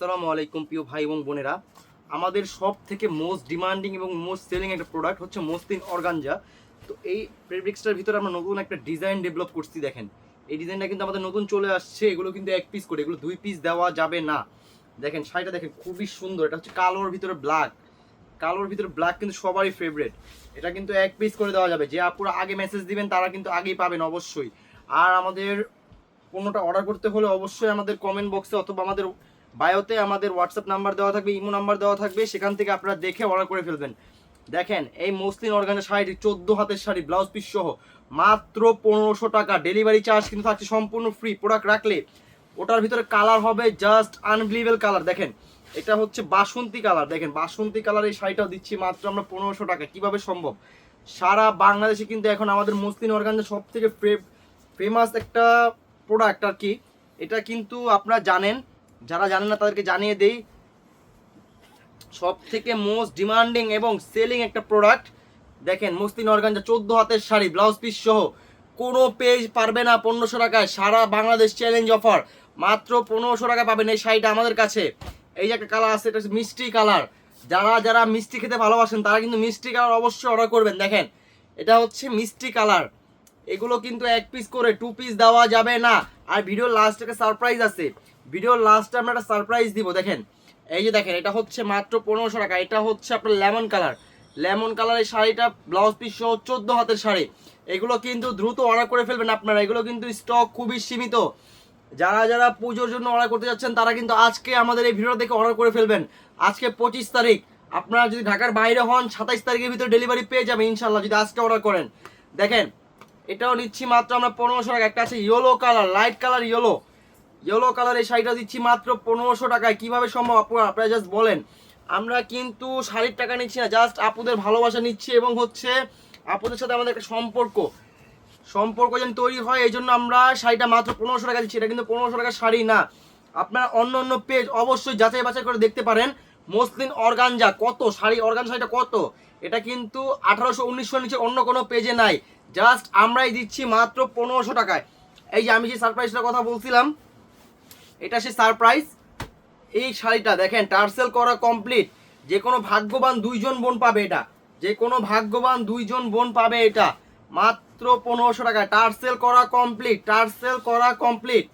আসসালামু আলাইকুম প্রিয় ভাই এবং বোনেরা। আমাদের সব থেকে মোস্ট ডিমান্ডিং এবং মোস্ট সেলিং একটা প্রোডাক্ট হচ্ছে মোস্তিন অর্গানজা। তো এই ফেব্রিক্সটার ভিতরে আমরা নতুন একটা ডিজাইন ডেভেলপ করছি, দেখেন। এই ডিজাইনটা কিন্তু আমাদের নতুন চলে আসছে, এগুলো কিন্তু এক পিস করে, এগুলো দুই পিস দেওয়া যাবে না। দেখেন, শাড়িটা দেখেন, খুবই সুন্দর। এটা হচ্ছে কালোর ভিতরে ব্ল্যাক কালোর ভিতরে ব্ল্যাক কিন্তু সবারই ফেভারিট এটা কিন্তু এক পিস করে দেওয়া যাবে। যে আপুরা আগে মেসেজ দিবেন, তারা কিন্তু আগেই পাবেন অবশ্যই। আর আমাদের পণ্যটা অর্ডার করতে হলে অবশ্যই আমাদের কমেন্ট বক্সে অথবা আমাদের বায়োতে আমাদের হোয়াটসঅ্যাপ নাম্বার দেওয়া থাকবে, ইমো নাম্বার দেওয়া থাকবে, সেখান থেকে আপনারা দেখে অর্ডার করে ফেলবেন। দেখেন, এই মসলিন অর্গানের শাড়িটি চোদ্দ হাতের শাড়ি ব্লাউজ পিস সহ। মাত্র পনেরোশো টাকা ডেলিভারি চার্জ কিন্তু থাকছে সম্পূর্ণ ফ্রি প্রোডাক্ট রাখলে। ওটার ভিতরে কালার হবে জাস্ট আনবিলিভেল কালার দেখেন, এটা হচ্ছে বাসন্তী কালার দেখেন, বাসন্তী কালার এই শাড়িটাও দিচ্ছি মাত্র আমরা পনেরোশো টাকা। কীভাবে সম্ভব? সারা বাংলাদেশে কিন্তু এখন আমাদের মুসলিম অর্গানদের সব থেকে ফেমাস একটা প্রোডাক্ট আর কি। এটা কিন্তু আপনারা জানেন যারা জানে না, তাদেরকে জানিয়ে দেই সব থেকে মোস্ট ডিমান্ডিং এবং সেলিং একটা প্রোডাক্ট দেখেন মুসলিম অর্গানজা চোদ্দ হাতের শাড়ি ব্লাউজ পিস সহ, কোনো পেজ পারবে না পনেরোশো টাকায়, সারা বাংলাদেশ চ্যালেঞ্জ অফার মাত্র পনেরোশো টাকা পাবেন এই শাড়িটা আমাদের কাছে। এই যে একটা কালার আছে, এটা হচ্ছে মিষ্টি কালার যারা যারা মিষ্টি খেতে ভালোবাসেন, তারা কিন্তু মিষ্টি কালার অবশ্যই অর্ডার করবেন। দেখেন, এটা হচ্ছে মিষ্টি কালার এগুলো কিন্তু এক পিস করে টু পিস দেওয়া যাবে না। আর ভিডিওর লাস্টে একটা সারপ্রাইজ আছে। ভিডিওর লাস্টে আমরা একটা সারপ্রাইজ দিব, দেখেন। এই যে দেখেন, এটা হচ্ছে মাত্র পনেরোশো টাকা। এটা হচ্ছে আপনার লেমন কালার লেমন কালারের শাড়িটা ব্লাউজ পিস সহ চোদ্দ হাতের শাড়ি। এগুলো কিন্তু দ্রুত অর্ডার করে ফেলবেন আপনারা। এগুলো কিন্তু স্টক খুবই সীমিত। যারা যারা পুজোর জন্য অর্ডার করতে যাচ্ছেন, তারা কিন্তু আজকে আমাদের এই ভিডিও দেখে অর্ডার করে ফেলবেন। আজকে পঁচিশ তারিখ। আপনারা যদি ঢাকার বাইরে হন, সাতাইশ তারিখের ভিতরে ডেলিভারি পেয়ে যাবেন ইনশাল্লাহ যদি আজকে অর্ডার করেন। দেখেন এটাও নিচ্ছি মাত্র আমরা পনেরোশো টাকা একটা আছে yellow colour light colour yellow yellow colour এই শাড়িটা দিচ্ছি মাত্র পনেরোশো টাকায়। কীভাবে সম্ভব আপনারা আপনারা জাস্ট বলেন। আমরা কিন্তু শাড়ির টাকা নিচ্ছি না জাস্ট আপুদের ভালোবাসা নিচ্ছি এবং হচ্ছে আপুদের সাথে আমাদের একটা সম্পর্ক। সম্পর্ক যেন তৈরি হয় এই জন্য আমরা শাড়িটা মাত্র পনেরোশো টাকা দিচ্ছি। এটা কিন্তু পনেরোশো টাকার শাড়ি না। আপনারা অন্য অন্য পেজ অবশ্যই যাচাই বাছাই করে দেখতে পারেন। মসলিন অর্গানজা কত? শাড়ি অর্গান শাড়িটা কত? এটা কিন্তু আঠারোশো উনিশশো নিচে অন্য কোনো পেজে নাই। জাস্ট আমরাই দিচ্ছি মাত্র পনেরোশো টাকায়। এই যে আমি যে সারপ্রাইজটার কথা বলছিলাম, এটা সে সারপ্রাইজ। এই শাড়িটা দেখেন, টার্সেল করা কমপ্লিট যে কোনো ভাগ্যবান দুইজন বোন পাবে এটা। যে কোনো ভাগ্যবান দুইজন বোন পাবে এটা। মাত্র পনেরোশো টাকা টার্সেল করা কমপ্লিট টার্সেল করা কমপ্লিট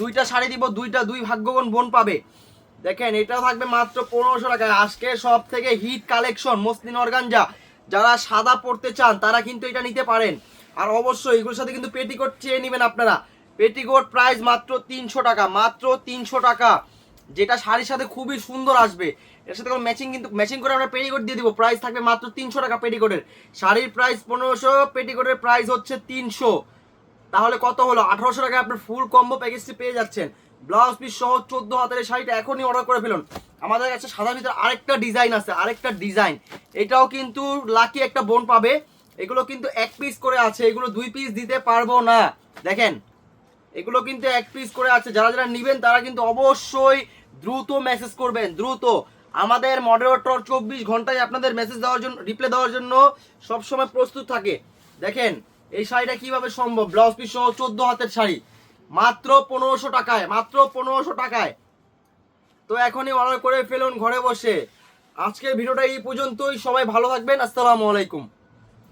দুইটা শাড়ি দিব, দুইটা দুই ভাগ্যবান বোন পাবে। দেখেন, এটা থাকবে মাত্র পনেরোশো টাকায়। আজকে সব থেকে হিট কালেকশন মসলিন অর্গানজা। যারা সাদা পড়তে চান, তারা কিন্তু এটা নিতে পারেন। আর অবশ্যই এগুলোর সাথে কিন্তু পেটিকোট চেয়ে নেবেন আপনারা। পেটিকোট প্রাইস মাত্র তিনশো টাকা, মাত্র তিনশো টাকা। যেটা শাড়ির সাথে খুবই সুন্দর আসবে। এর সাথে কোনো ম্যাচিং কিন্তু ম্যাচিং করে আমরা পেটিকোট দিয়ে দিব। প্রাইস থাকবে মাত্র তিনশো টাকা পেটিকোটের। শাড়ির প্রাইস পনেরোশো, পেটিকোটের প্রাইস হচ্ছে তিনশো। তাহলে কত হলো? আঠারোশো টাকায় আপনার ফুল কম্বো প্যাকেজটি পেয়ে যাচ্ছেন। ব্লাউজ পিস সহ চোদ্দ হাতের শাড়িটা এখনই অর্ডার করে ফেলুন। আমাদের কাছে সাদা ভিতরে আরেকটা ডিজাইন আছে, আরেকটা ডিজাইন এটাও কিন্তু লাকি একটা বোন পাবে। এগুলো কিন্তু এক পিস করে আছে, এগুলো দুই পিস দিতে পারব না। দেখেন, এগুলো কিন্তু এক পিস করে আছে। যারা যারা নেবেন, তারা কিন্তু অবশ্যই দ্রুত মেসেজ করবেন, দ্রুত। আমাদের মডারেটর চব্বিশ ঘন্টায় আপনাদের মেসেজ দেওয়ার জন্য রিপ্লাই দেওয়ার জন্য সবসময় প্রস্তুত থাকে। দেখেন, এই শাড়িটা কীভাবে সম্ভব? ব্লাউজ পিস সহ চোদ্দ হাতের শাড়ি। মাত্র পনেরোশো টাকায়, মাত্র পনেরোশো টাকায়। তো এখনই অর্ডার করে ফেলুন ঘরে বসে। আজকের ভিডিওটা এই পর্যন্তই। সবাই ভালো থাকবেন। আসসালামু আলাইকুম।